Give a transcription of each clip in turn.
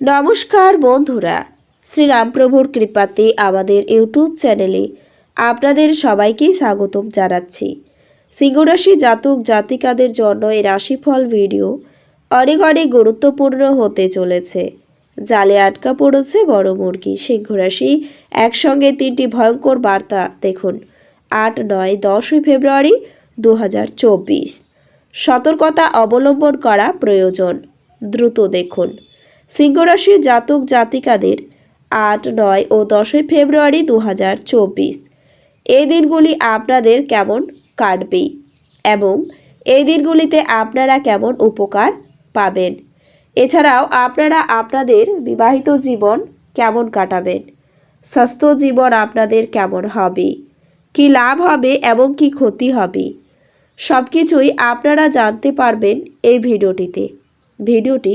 নমস্কার বন্ধুরা, শ্রীরামপ্রভুর কৃপাতে আমাদের ইউটিউব চ্যানেলে আপনাদের সবাইকেই স্বাগতম জানাচ্ছি। সিংহরাশি জাতক জাতিকাদের জন্য এই রাশিফল ভিডিও অনেক অনেক গুরুত্বপূর্ণ হতে চলেছে। জালে আটকা পড়েছে বড় মুরগি। সিংহরাশি একসঙ্গে তিনটি ভয়ঙ্কর বার্তা দেখুন। আট, নয় দশই ফেব্রুয়ারি দু হাজার চব্বিশ। সতর্কতা অবলম্বন করা প্রয়োজন। দ্রুত দেখুন। সিংহরাশির জাতক জাতিকাদের আট, নয় ও দশই ফেব্রুয়ারি দু হাজার চব্বিশ। এই দিনগুলি আপনাদের কেমন কাটবে এবং এই দিনগুলিতে আপনারা কেমন উপকার পাবেন? এছাড়াও আপনারা আপনাদের বিবাহিত জীবন কেমন কাটাবেন? স্বাস্থ্য জীবন আপনাদের কেমন হবে? কি লাভ হবে এবং কি ক্ষতি হবে? সব কিছুই আপনারা জানতে পারবেন এই ভিডিওটিতে। ভিডিওটি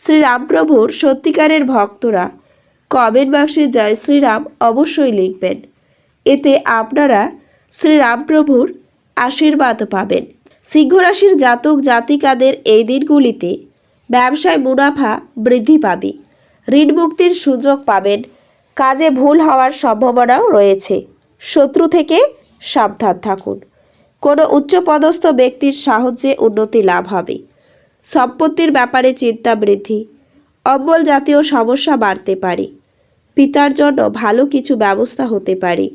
শ্রীরামপ্রভুর সত্যিকারের ভক্তরা। কমেন্ট বক্সে জয় শ্রীরাম অবশ্যই লিখবেন। এতে আপনারা শ্রীরামপ্রভুর আশীর্বাদ পাবেন। সিংহরাশির জাতক জাতিকাদের এই দিনগুলিতে ব্যবসায় মুনাফা বৃদ্ধি পাবে। ঋণ মুক্তির সুযোগ পাবেন। কাজে ভুল হওয়ার সম্ভাবনাও রয়েছে। শত্রু থেকে সাবধান থাকুন। কোনো উচ্চপদস্থ ব্যক্তির সাহায্যে উন্নতি লাভ হবে। সম্পত্তির ব্যাপারে চিন্তা বৃদ্ধি অম্বল জাতীয় সমস্যা বাড়তে পারে। পিতার জন্য ভালো কিছু ব্যবস্থা হতে পারে।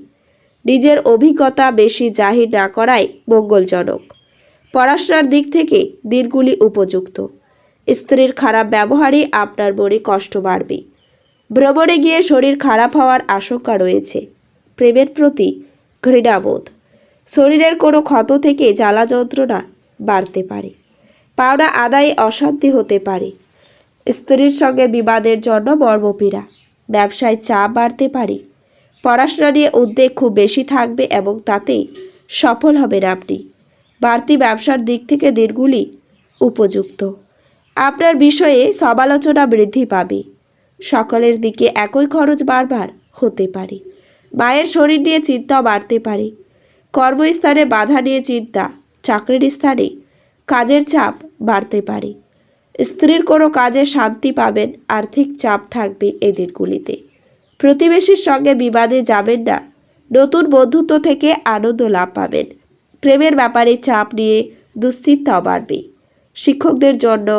নিজের অভিজ্ঞতা বেশি জাহির না করাই মঙ্গলজনক। পড়াশোনার দিক থেকে দিনগুলি উপযুক্ত। স্ত্রীর খারাপ ব্যবহারে আপনার মনে কষ্ট বাড়বে। ভ্রমণে গিয়ে শরীর খারাপ হওয়ার আশঙ্কা রয়েছে। প্রেমের প্রতি ঘৃণাবোধ। শরীরের কোনো ক্ষত থেকে জ্বালা যন্ত্রণা বাড়তে পারে। পাওনা আদায় অশান্তি হতে পারে। স্ত্রীর সঙ্গে বিবাদের জন্য মর্মপীড়া, ব্যবসায় চাপ বাড়তে পারে। পড়াশোনা নিয়ে উদ্বেগ খুব বেশি থাকবে এবং তাতেই সফল হবেন আপনি। বাড়তি ব্যবসার দিক থেকে দিনগুলি উপযুক্ত। আপনার বিষয়ে সমালোচনা বৃদ্ধি পাবে। সকলের দিকে একই খরচ বারবার হতে পারে। মায়ের শরীর নিয়ে চিন্তা বাড়তে পারে। কর্মস্থানে বাধা নিয়ে চিন্তা, চাকরির স্থানে কাজের চাপ বাড়তে পারে। স্ত্রীর কোনো কাজে শান্তি পাবেন, আর্থিক চাপ থাকবে এই দিনগুলিতে প্রতিবেশীর সঙ্গে বিবাদে যাবেন না, নতুন বন্ধুত্ব থেকে আনন্দ লাভ পাবেন। প্রেমের ব্যাপারে চাপ নিয়ে দুশ্চিন্তাও বাড়বে। শিক্ষকদের জন্য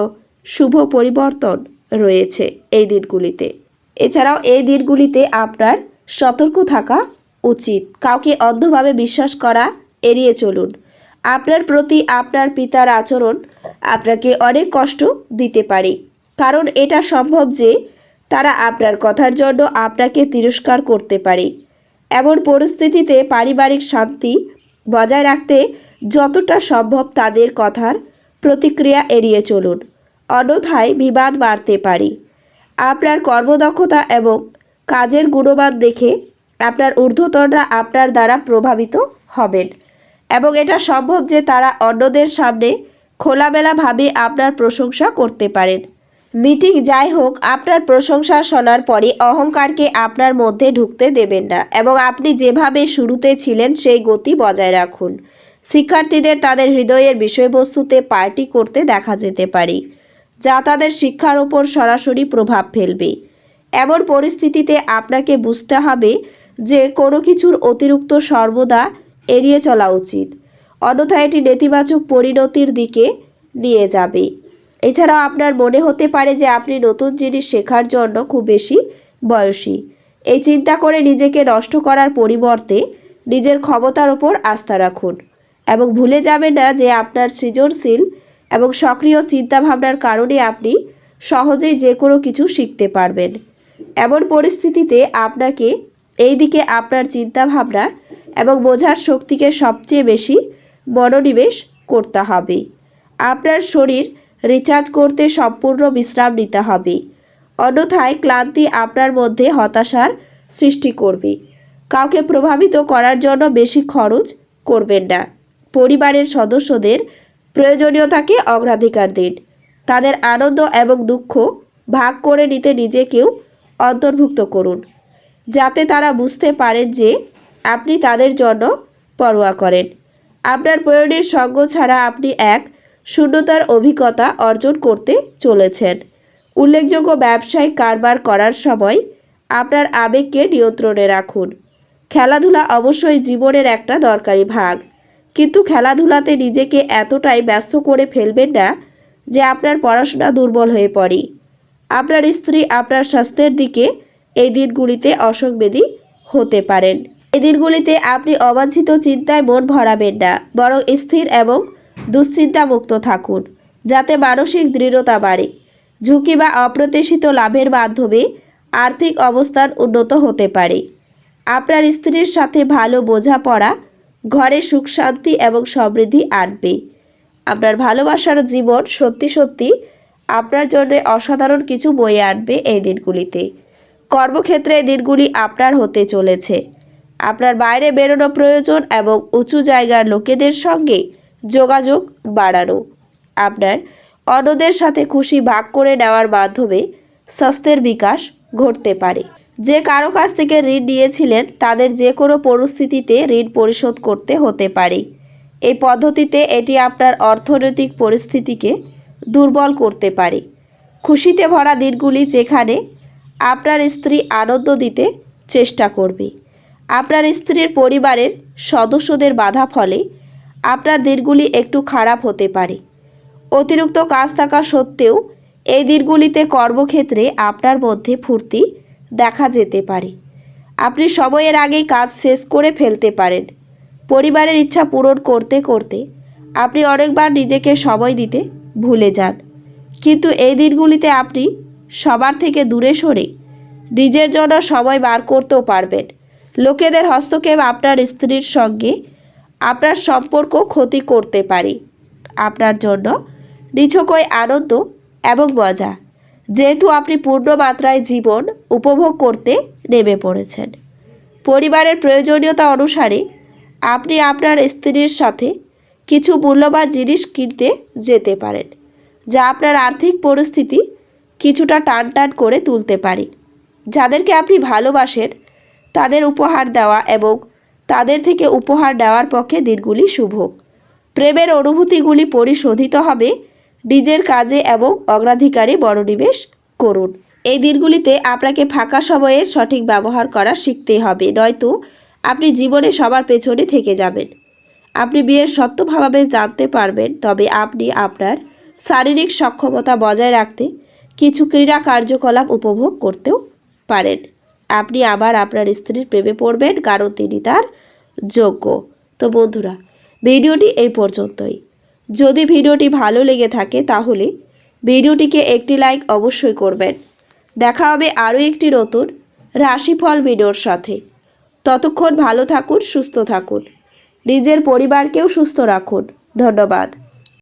শুভ পরিবর্তন রয়েছে এই দিনগুলিতে। এছাড়াও এই দিনগুলিতে আপনার সতর্ক থাকা উচিত। কাউকে অন্ধভাবে বিশ্বাস করা এড়িয়ে চলুন। আপনার প্রতি আপনার পিতার আচরণ আপনাকে অনেক কষ্ট দিতে পারে। কারণ এটা সম্ভব যে তারা আপনার কথার জন্য আপনাকে তিরস্কার করতে পারে। এমন পরিস্থিতিতে পারিবারিক শান্তি বজায় রাখতে যতটা সম্ভব তাদের কথার প্রতিক্রিয়া এড়িয়ে চলুন। অন্যথায় বিবাদ বাড়তে পারে। আপনার কর্মদক্ষতা এবং কাজের গুণমান দেখে আপনার ঊর্ধ্বতনরা আপনার দ্বারা প্রভাবিত হবেন। এবং এটা সম্ভব যে তারা অন্যদের সামনে খোলামেলাভাবে আপনার প্রশংসা করতে পারেন। মিটিং যাই হোক, আপনার প্রশংসা শোনার পরে অহংকারকে আপনার মধ্যে ঢুকতে দেবেন না এবং আপনি যেভাবে শুরুতে ছিলেন সেই গতি বজায় রাখুন। শিক্ষার্থীদের তাদের হৃদয়ের বিষয়বস্তুতে পার্টি করতে দেখা যেতে পারে, যা তাদের শিক্ষার ওপর সরাসরি প্রভাব ফেলবে। এমন পরিস্থিতিতে আপনাকে বুঝতে হবে যে কোনো কিছুর অতিরিক্ত সর্বদা এড়িয়ে চলা উচিত। অন্যথায় এটি নেতিবাচক পরিণতির দিকে নিয়ে যাবে। এছাড়াও আপনার মনে হতে পারে যে আপনি নতুন জিনিস শেখার জন্য খুব বেশি বয়সী। এই চিন্তা করে নিজেকে নষ্ট করার পরিবর্তে নিজের ক্ষমতার ওপর আস্থা রাখুন এবং ভুলে যাবেন না যে আপনার সৃজনশীল এবং সক্রিয় চিন্তাভাবনার কারণে আপনি সহজেই যে কোনো কিছু শিখতে পারবেন। এমন পরিস্থিতিতে আপনাকে এই দিকে আপনার চিন্তাভাবনা এবং বোঝার শক্তিকে সবচেয়ে বেশি মনোনিবেশ করতে হবে। আপনার শরীর রিচার্জ করতে সম্পূর্ণ বিশ্রাম নিতে হবে। অন্যথায় ক্লান্তি আপনার মধ্যে হতাশার সৃষ্টি করবে। কাউকে প্রভাবিত করার জন্য বেশি খরচ করবেন না। পরিবারের সদস্যদের প্রয়োজনীয়তাকে অগ্রাধিকার দিন। তাদের আনন্দ এবং দুঃখ ভাগ করে নিতে নিজেকেও অন্তর্ভুক্ত করুন। যাতে তারা বুঝতে পারেন যে আপনি তাদের জন্য পরোয়া করেন। আপনার প্রয়োজনের সঙ্গ ছাড়া আপনি এক, শূন্যতার অভিজ্ঞতা অর্জন করতে চলেছেন। উল্লেখযোগ্য ব্যবসায়িক কারবার করার সময় আপনার আবেগকে নিয়ন্ত্রণে রাখুন। খেলাধুলা অবশ্যই জীবনের একটা দরকারি ভাগ। কিন্তু খেলাধুলাতে নিজেকে এতটাই ব্যস্ত করে ফেলবেন না যে আপনার পড়াশোনা দুর্বল হয়ে পড়ে। আপনার স্ত্রী আপনার স্বাস্থ্যের দিকে এই দিনগুলিতে অসংবেদী হতে পারেন। এই দিনগুলিতে আপনি অবাঞ্ছিত চিন্তায় মন ভরাবেন না, বরং স্থির এবং দুশ্চিন্তামুক্ত থাকুন, যাতে মানসিক দৃঢ়তা বাড়ে। ঝুঁকি বা অপ্রত্যাশিত লাভের মাধ্যমে আর্থিক অবস্থান উন্নত হতে পারে। আপনার স্ত্রীর সাথে ভালো বোঝাপড়া, ঘরে সুখ শান্তি এবং সমৃদ্ধি আনবে। আপনার ভালোবাসার জীবন সত্যি সত্যি আপনার জন্য অসাধারণ কিছু বয়ে আনবে এই দিনগুলিতে। কর্মক্ষেত্রে এই দিনগুলি আপনার হতে চলেছে। আপনার বাইরে বেরোনো প্রয়োজন এবং উঁচু জায়গার লোকেদের সঙ্গে যোগাযোগ বাড়ানো। আপনার অন্যদের সাথে খুশি ভাগ করে নেওয়ার মাধ্যমে স্বাস্থ্যের বিকাশ ঘটতে পারে। যে কারও কাছ থেকে ঋণ নিয়েছিলেন, তাদের যে কোনো পরিস্থিতিতে ঋণ পরিশোধ করতে হতে পারে। এই পদ্ধতিতে এটি আপনার অর্থনৈতিক পরিস্থিতিকে দুর্বল করতে পারে। খুশিতে ভরা দিনগুলি যেখানে আপনার স্ত্রী আনন্দ দিতে চেষ্টা করবে। আপনার স্ত্রীর পরিবারের সদস্যদের বাধা ফলে আপনার দিনগুলি একটু খারাপ হতে পারে। অতিরিক্ত কাজ থাকা সত্ত্বেও এই দিনগুলিতে কর্মক্ষেত্রে আপনার মধ্যে ফুর্তি দেখা যেতে পারে। আপনি সময়ের আগেই কাজ শেষ করে ফেলতে পারেন। পরিবারের ইচ্ছা পূরণ করতে করতে আপনি অনেকবার নিজেকে সময় দিতে ভুলে যান। কিন্তু এই দিনগুলিতে আপনি সবার থেকে দূরে সরে নিজের জন্য সময় বার করতেও পারবেন। লোকেদের হস্তক্ষেপ আপনার স্ত্রীর সঙ্গে আপনার সম্পর্ক ক্ষতি করতে পারে। আপনার জন্য নিছকই আনন্দ এবং মজা। যেহেতু আপনি পূর্ণ মাত্রায় জীবন উপভোগ করতে নেমে পড়েছেন। পরিবারের প্রয়োজনীয়তা অনুসারে আপনি আপনার স্ত্রীর সাথে কিছু মূল্যবান জিনিস কিনতে যেতে পারেন, যা আপনার আর্থিক পরিস্থিতি কিছুটা টান টান করে তুলতে পারে। যাদেরকে আপনি ভালোবাসেন তাদের উপহার দেওয়া এবং তাদের থেকে উপহার নেওয়ার পক্ষে দিনগুলি শুভ। প্রেমের অনুভূতিগুলি পরিশোধিত হবে। নিজের কাজে এবং অগ্রাধিকারে মনোনিবেশ করুন। এই দিনগুলিতে আপনাকে ফাঁকা সময়ের সঠিক ব্যবহার করা শিখতে হবে। নয়তো আপনি জীবনে সবার পেছনে থেকে যাবেন। আপনি বিয়ের সত্যভাবে জানতে পারবেন, তবে আপনি আপনার শারীরিক সক্ষমতা বজায় রাখতে কিছু ক্রীড়া কার্যকলাপ উপভোগ করতেও পারেন। আপনি আবার আপনার স্ত্রীর প্রেমে পড়বেন, কারণ তিনি তার যোগ্য। তো বন্ধুরা, ভিডিওটি এই পর্যন্তই। যদি ভিডিওটি ভালো লেগে থাকে তাহলে ভিডিওটিকে একটি লাইক অবশ্যই করবেন। দেখা হবে আরও একটি নতুন রাশিফল ভিডিওর সাথে। ততক্ষণ ভালো থাকুন, সুস্থ থাকুন। নিজের পরিবারকেও সুস্থ রাখুন। ধন্যবাদ।